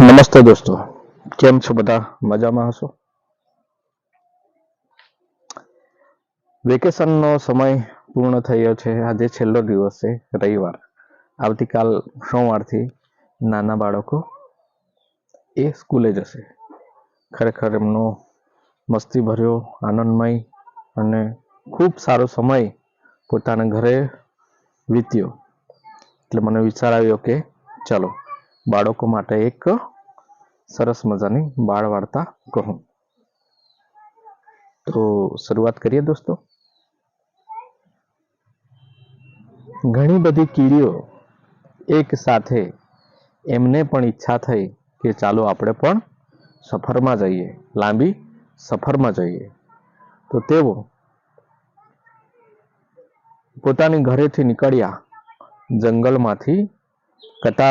નમસ્તે દોસ્તો. કેમ છો બધા? મજામાં હશો? વેકેશનનો સમય પૂર્ણ થયો છે. આજે છેલ્લો દિવસ છે રવિવાર. આવતીકાલ સોમવારથી નાના બાળકો એ સ્કૂલે જશે. ખરેખર એમનો મસ્તી ભર્યો આનંદમય અને ખૂબ સારો સમય પોતાના ઘરે વીત્યો. એટલે મને વિચાર આવ્યો કે ચલો બાળકો માટે એક સરસ મજાની બાળ વાર્તા કહું તો શરૂઆત કરીએ દોસ્તો ઘણી બધી કીડીઓ એક સાથે એમને પણ ઈચ્છા થઈ કે ચાલો આપણે પણ સફરમાં જઈએ લાંબી સફરમાં જઈએ તો તેઓ પોતાની ઘરેથી નીકળ્યા જંગલમાંથી કતાર